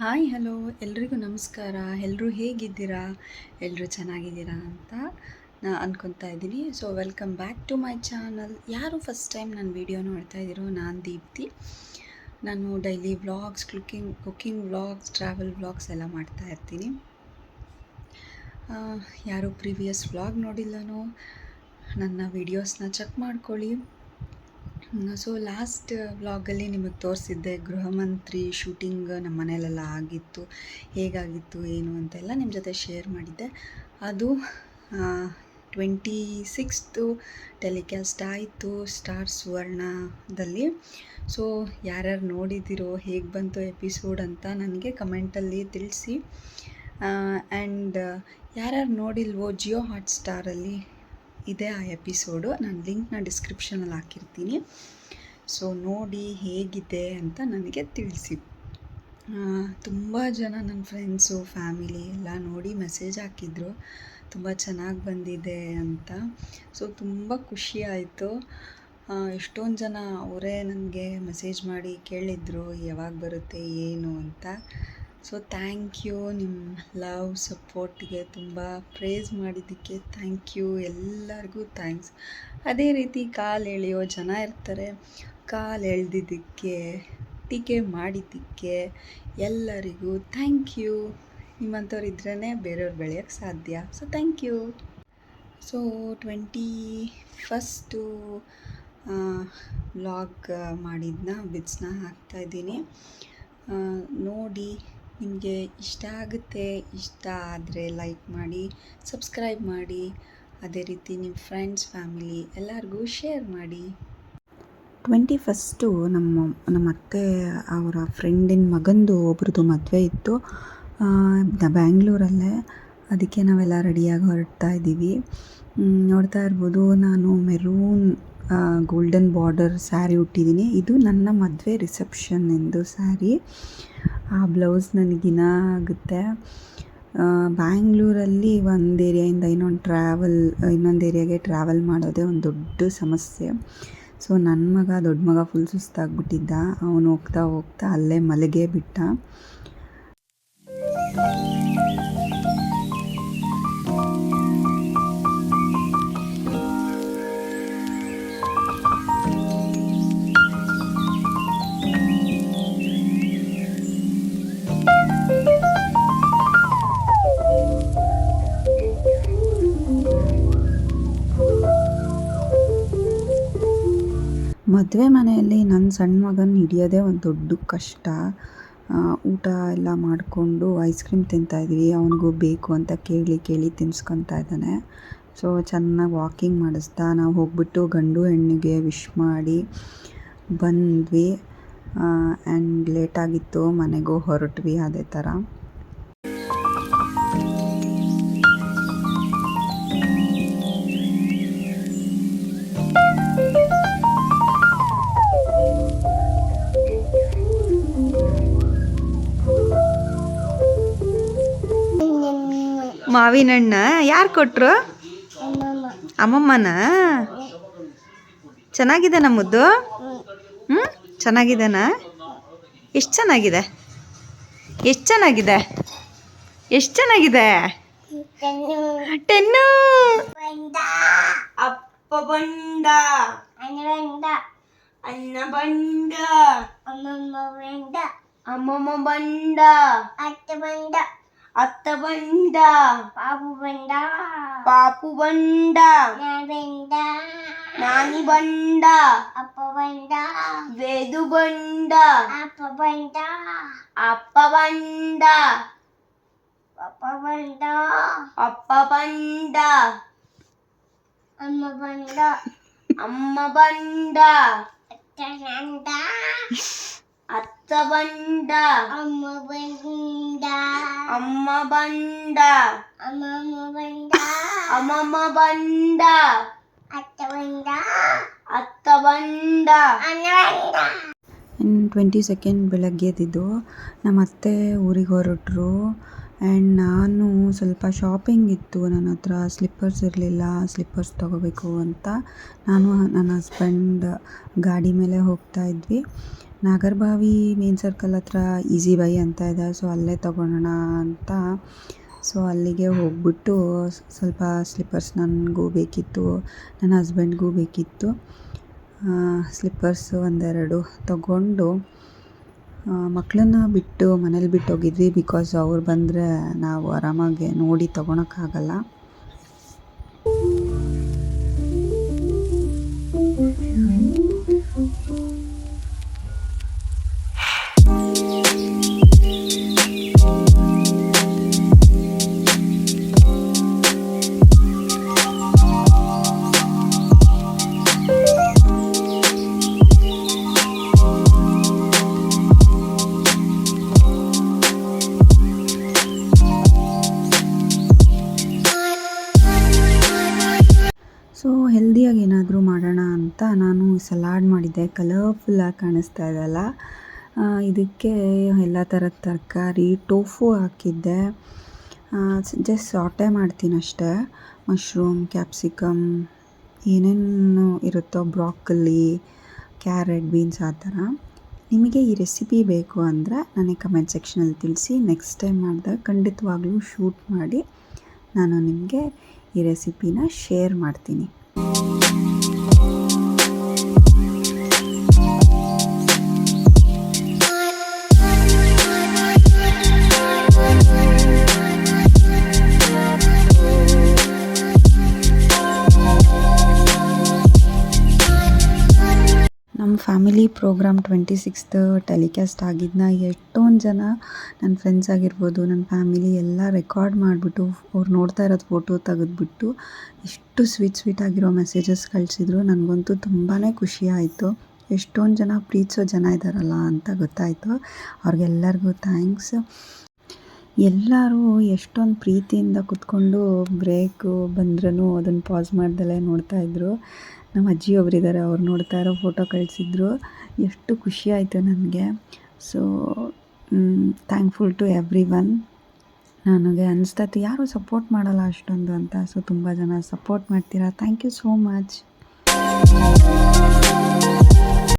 Hi, hello. ಎಲ್ರಿಗೂ ನಮಸ್ಕಾರ. ಎಲ್ಲರೂ ಹೇಗಿದ್ದೀರಾ? ಎಲ್ಲರೂ ಚೆನ್ನಾಗಿದ್ದೀರಾ ಅಂತ ನಾ ಅಂದ್ಕೊತಾ ಇದ್ದೀನಿ. So welcome back to my channel ಯಾರು ಫಸ್ಟ್ ಟೈಮ್ ನನ್ನ ವಿಡಿಯೋ ನೋಡ್ತಾ ಇದ್ದೀರೋ, ನಾನು ದೀಪ್ತಿ. ನಾನು daily vlogs cooking cooking vlogs travel vlogs ಎಲ್ಲ ಮಾಡ್ತಾ ಇರ್ತೀನಿ. ಯಾರು ಪ್ರೀವಿಯಸ್ ವ್ಲಾಗ್ ನೋಡಿಲ್ಲನೋ, ನನ್ನ ವೀಡಿಯೋಸ್ನ ಚೆಕ್ ಮಾಡ್ಕೊಳ್ಳಿ. ಸೊ ಲಾಸ್ಟ್ ವ್ಲಾಗಲ್ಲಿ ನಿಮಗೆ ತೋರಿಸಿದ್ದೆ ಗೃಹ ಮಂತ್ರಿ ಶೂಟಿಂಗ್ ನಮ್ಮ ಮನೇಲೆಲ್ಲ ಆಗಿತ್ತು, ಹೇಗಾಗಿತ್ತು, ಏನು ಅಂತೆಲ್ಲ ನಿಮ್ಮ ಜೊತೆ ಶೇರ್ ಮಾಡಿದ್ದೆ. ಅದು ಟ್ವೆಂಟಿ ಸಿಕ್ಸ್ತು ಟೆಲಿಕಾಸ್ಟ್ ಆಯಿತು ಸ್ಟಾರ್ ಸುವರ್ಣದಲ್ಲಿ ಸೊ ಯಾರ್ಯಾರು ನೋಡಿದ್ದೀರೋ ಹೇಗೆ ಬಂತು ಎಪಿಸೋಡ್ ಅಂತ ನನಗೆ ಕಮೆಂಟಲ್ಲಿ ತಿಳಿಸಿ. ಆ್ಯಂಡ್ ಯಾರ್ಯಾರು ನೋಡಿಲ್ವೋ ಜಿಯೋ ಹಾಟ್ಸ್ಟಾರಲ್ಲಿ ಇದೆ ಆ ಎಪಿಸೋಡು. ನಾನು ಲಿಂಕ್ನ ಡಿಸ್ಕ್ರಿಪ್ಷನಲ್ಲಿ ಹಾಕಿರ್ತೀನಿ. ಸೊ, ನೋಡಿ ಹೇಗಿದೆ ಅಂತ ನನಗೆ ತಿಳಿಸಿ. ತುಂಬ ಜನ ನನ್ನ ಫ್ರೆಂಡ್ಸು, ಫ್ಯಾಮಿಲಿ ಎಲ್ಲ ನೋಡಿ ಮೆಸೇಜ್ ಹಾಕಿದ್ರು. ತುಂಬ ಚೆನ್ನಾಗಿ ಬಂದಿದೆ ಅಂತ. ಸೊ, ತುಂಬ ಖುಷಿ ಆಯಿತು. ಎಷ್ಟೊಂದು ಜನ ಅವರೇ ನನಗೆ ಮೆಸೇಜ್ ಮಾಡಿ ಕೇಳಿದರು, ಯಾವಾಗ ಬರುತ್ತೆ, ಏನು ಅಂತ. ಸೊ ಥ್ಯಾಂಕ್ ಯು ನಿಮ್ಮ ಲವ್ ಸಪೋರ್ಟ್ಗೆ ತುಂಬ ಪ್ರೇಸ್ ಮಾಡಿದ್ದಕ್ಕೆ ಥ್ಯಾಂಕ್ ಯು ಎಲ್ಲರಿಗೂ ಥ್ಯಾಂಕ್ಸ್ ಅದೇ ರೀತಿ ಕಾಲು ಎಳೆಯೋ ಜನ ಇರ್ತಾರೆ. ಕಾಲು ಎಳೆದಿದ್ದಕ್ಕೆ, ಟೀಕೆ ಮಾಡಿದ್ದಕ್ಕೆ ಎಲ್ಲರಿಗೂ ಥ್ಯಾಂಕ್ ಯು ನಿಮ್ಮಂಥವ್ರು ಇದ್ರೇ ಬೇರೆಯವ್ರು ಬೆಳೆಯೋಕ್ಕೆ ಸಾಧ್ಯ. So thank you so twenty first ಮಾಡಿದ್ನ ಬಿಡ್ಸ್ನ ಹಾಕ್ತಾಯಿದ್ದೀನಿ ನೋಡಿ ನಿಮಗೆ ಇಷ್ಟ ಆಗುತ್ತೆ, ಇಷ್ಟ ಆದರೆ ಲೈಕ್ ಮಾಡಿ ಸಬ್ಸ್ಕ್ರೈಬ್ ಮಾಡಿ, ಅದೇ ರೀತಿ ನಿಮ್ಮ ಫ್ರೆಂಡ್ಸ್ ಫ್ಯಾಮಿಲಿ ಎಲ್ಲರಿಗೂ ಶೇರ್ ಮಾಡಿ. ಟ್ವೆಂಟಿ ಫಸ್ಟು ನಮ್ಮ ನಮ್ಮ ಅತ್ತೆ ಅವರ ಫ್ರೆಂಡಿನ ಮಗಂದು ಒಬ್ರದ್ದು ಮದುವೆ ಇತ್ತು. ಬ್ಯಾಂಗ್ಳೂರಲ್ಲೇ. ಅದಕ್ಕೆ ನಾವೆಲ್ಲ ರೆಡಿಯಾಗಿ ಹೊರಡ್ತಾ ಇದ್ದೀವಿ. ನೋಡ್ತಾ ಇರ್ಬೋದು, ನಾನು ಮೆರೂನ್ ಗೋಲ್ಡನ್ ಬಾರ್ಡರ್ ಸ್ಯಾರಿ ಉಟ್ಟಿದ್ದೀನಿ. ಇದು ನನ್ನ ಮದುವೆ ರಿಸೆಪ್ಷನ್ ಎಂದು ಸ್ಯಾರಿ ಆ ಬ್ಲೌಸ್ ನನಗಿನ ಆಗುತ್ತೆ. ಬ್ಯಾಂಗ್ಳೂರಲ್ಲಿ ಒಂದು ಏರಿಯಾಯಿಂದ ಇನ್ನೊಂದು ಟ್ರಾವೆಲ್, ಇನ್ನೊಂದು ಏರಿಯಾಗೆ ಟ್ರಾವೆಲ್ ಮಾಡೋದೇ ಒಂದು ದೊಡ್ಡ ಸಮಸ್ಯೆ. ಸೊ ನನ್ನ ಮಗ, ದೊಡ್ಡ ಮಗ ಫುಲ್ ಸುಸ್ತಾಗಿಬಿಟ್ಟಿದ್ದ. ಅವನು ಹೋಗ್ತಾ ಹೋಗ್ತಾ ಅಲ್ಲೇ ಮಲಗೇ ಬಿಟ್ಟ. ಮದುವೆ ಮನೆಯಲ್ಲಿ ನನ್ನ ಸಣ್ಣ ಮಗನ ಹಿಡಿಯೋದೇ ಒಂದು ದೊಡ್ಡ ಕಷ್ಟ. ಊಟ ಎಲ್ಲ ಮಾಡಿಕೊಂಡು ಐಸ್ ಕ್ರೀಮ್ ತಿಂತಾಯಿದ್ವಿ ಅವನಿಗೂ ಬೇಕು ಅಂತ ಕೇಳಿ ಕೇಳಿ ತಿನ್ಸ್ಕೊತಾ ಇದ್ದಾನೆ. ಸೊ, ಚೆನ್ನಾಗಿ ವಾಕಿಂಗ್ ಮಾಡಿಸ್ತಾ ನಾವು ಹೋಗ್ಬಿಟ್ಟು ಗಂಡು ಹೆಣ್ಣಿಗೆ ವಿಶ್ ಮಾಡಿ ಬಂದ್ವಿ. ಆ್ಯಂಡ್ ಲೇಟಾಗಿತ್ತು ಮನೆಗೂ ಹೊರಟ್ವಿ ಅದೇ ಥರ ಮಾವಿನ ಹಣ್ಣ ಯಾರು ಕೊಟ್ಟರು ಅಮ್ಮಮ್ಮನ? ಚೆನ್ನಾಗಿದೆ ನಮ್ಮದು ಹ್ಞೂ ಚೆನ್ನಾಗಿದೆನಾ ಎಷ್ಟು ಚೆನ್ನಾಗಿದೆ? ಎಷ್ಟು ಚೆನ್ನಾಗಿದೆ? ಎಷ್ಟು ಚೆನ್ನಾಗಿದೆ? ಟೆನ್ನು. ಅಪ್ಪ ಬಂಡ ಅಣ್ಣ ಬಂಡ ಅಮ್ಮಮ್ಮ ಬಂಡ ಅತ್ತ ಬಂಡ అత్తబండ పాపు బండ. పాపు బండ. నాని బండ. అప్ప బండ. వేదు బండ. అప్ప బండ. అప్ప బండ. అప్ప బండ. అప్ప బండ. అమ్మ బండ. అమ్మ బండ. అత్త బండ. ಅಪ್ಪ ಬಂಡ ಅಮ್ಮ ಬಂಡ ಅಮ್ಮ ಬಂಡ ಅಮ್ಮ ಬಂಡ ಅಮ್ಮ ಬಂಡ ಅತ್ತ ಬಂಡ ಅತ್ತ ಬಂಡ ಇನ್ನು ಟ್ವೆಂಟಿ ಸೆಕೆಂಡ್ ಬೆಳಗ್ಗೆ ಎದ್ದಿದ್ದು ನಮ್ಮ ಅತ್ತೆ ಊರಿಗೆ ಹೊರಟರು. ಆ್ಯಂಡ್ ನಾನು ಸ್ವಲ್ಪ ಶಾಪಿಂಗ್ ಇತ್ತು. ನನ್ನ ಹತ್ರ ಸ್ಲಿಪ್ಪರ್ಸ್ ಇರಲಿಲ್ಲ. ಸ್ಲಿಪ್ಪರ್ಸ್ ತೊಗೋಬೇಕು ಅಂತ ನಾನು ನನ್ನ ಹಸ್ಬೆಂಡ್ ಗಾಡಿ ಮೇಲೆ ಹೋಗ್ತಾ ಇದ್ವಿ. ನಾಗರಬಾವಿ ಮೇನ್ ಸರ್ಕಲ್ ಹತ್ರ ಈಸಿ ಬೈ ಅಂತ ಇದೆ. ಸೊ ಅಲ್ಲೇ ತೊಗೊಳೋಣ ಅಂತ. ಸೊ ಅಲ್ಲಿಗೆ ಹೋಗ್ಬಿಟ್ಟು ಸ್ವಲ್ಪ ಸ್ಲಿಪ್ಪರ್ಸ್ ನನಗೂ ಬೇಕಿತ್ತು. ನನ್ನ ಹಸ್ಬೆಂಡ್ಗೂ ಬೇಕಿತ್ತು. ಸ್ಲಿಪ್ಪರ್ಸ್ ಒಂದೆರಡು ತಗೊಂಡು ಮಕ್ಕಳನ್ನ ಬಿಟ್ಟು ಮನೇಲಿ ಬಿಟ್ಟು ಹೋಗಿದ್ವಿ ಬಿಕಾಸ್ ಅವ್ರು ಬಂದರೆ ನಾವು ಆರಾಮಾಗಿ ನೋಡಿ ತೊಗೊಳಕ್ಕಾಗಲ್ಲ. ಹೆಲ್ದಿಯಾಗಿ ಏನಾದರೂ ಮಾಡೋಣ ಅಂತ ನಾನು ಸಲಾಡ್ ಮಾಡಿದ್ದೆ. ಕಲರ್ಫುಲ್ಲಾಗಿ ಕಾಣಿಸ್ತಾ ಇದೆಯಲ್ಲ ಆ, ಇದಕ್ಕೆ ಎಲ್ಲ ಥರದ ತರಕಾರಿ ಟೋಫು ಹಾಕಿದ್ದೆ. ಜಸ್ಟ್ ಸಾಟೆ ಮಾಡ್ತೀನಿ ಅಷ್ಟೇ. ಮಶ್ರೂಮ್ ಕ್ಯಾಪ್ಸಿಕಮ್ ಏನೇನು ಇರುತ್ತೋ ಬ್ರಾಕಲಿ ಕ್ಯಾರೆಟ್ ಬೀನ್ಸ್ ಆ ಥರ. ನಿಮಗೆ ಈ ರೆಸಿಪಿ ಬೇಕು ಅಂದರೆ ನನಗೆ ಕಮೆಂಟ್ ಸೆಕ್ಷನಲ್ಲಿ ತಿಳಿಸಿ. ನೆಕ್ಸ್ಟ್ ಟೈಮ್ ಮಾಡಿದಾಗ ಖಂಡಿತವಾಗ್ಲೂ ಶೂಟ್ ಮಾಡಿ ನಾನು ನಿಮಗೆ ಈ ರೆಸಿಪಿನ ಶೇರ್ ಮಾಡ್ತೀನಿ. ನಮ್ಮ family program twenty sixth telecast ಆಗಿದ್ದನ್ನ ಎಷ್ಟೊಂದು ಜನ ನನ್ನ ಫ್ರೆಂಡ್ಸ್ ಆಗಿರ್ಬೋದು ನನ್ನ ಫ್ಯಾಮಿಲಿ ಎಲ್ಲ ರೆಕಾರ್ಡ್ ಮಾಡಿಬಿಟ್ಟು ಅವ್ರು ನೋಡ್ತಾ ಇರೋದು ಫೋಟೋ ತೆಗೆದ್ಬಿಟ್ಟು ಎಷ್ಟು ಸ್ವೀಟ್ ಸ್ವೀಟ್ ಆಗಿರೋ ಮೆಸೇಜಸ್ ಕಳಿಸಿದ್ರು. ನನಗಂತೂ ತುಂಬಾ ಖುಷಿ ಆಯಿತು. ಎಷ್ಟೊಂದು ಜನ ಪ್ರೀತಿಸೋ ಜನ ಇದ್ದಾರಲ್ಲ ಅಂತ ಗೊತ್ತಾಯಿತು. ಅವ್ರಿಗೆಲ್ಲರಿಗೂ ಥ್ಯಾಂಕ್ಸ್ ಎಲ್ಲರೂ ಎಷ್ಟೊಂದು ಪ್ರೀತಿಯಿಂದ ಕುತ್ಕೊಂಡು ಬ್ರೇಕು ಬಂದ್ರೂ ಅದನ್ನು ಪಾಸ್ ಮಾಡ್ದಲೇ ನೋಡ್ತಾ ಇದ್ರು. ನಮ್ಮ ಅಜ್ಜಿ ಒಬ್ಬರಿದ್ದಾರೆ ಅವ್ರು ನೋಡ್ತಾ ಇರೋ ಫೋಟೋ ಕಳಿಸಿದ್ರು. ಎಷ್ಟು ಖುಷಿ ಆಯಿತು ನನಗೆ. So thankful to every one ನನಗೆ ಅನಿಸ್ತೈತೆ, ಯಾರೂ ಸಪೋರ್ಟ್ ಮಾಡಲ್ಲ ಅಷ್ಟೊಂದು ಅಂತ. ಸೊ ತುಂಬ ಜನ ಸಪೋರ್ಟ್ ಮಾಡ್ತೀರಾ. Thank you so much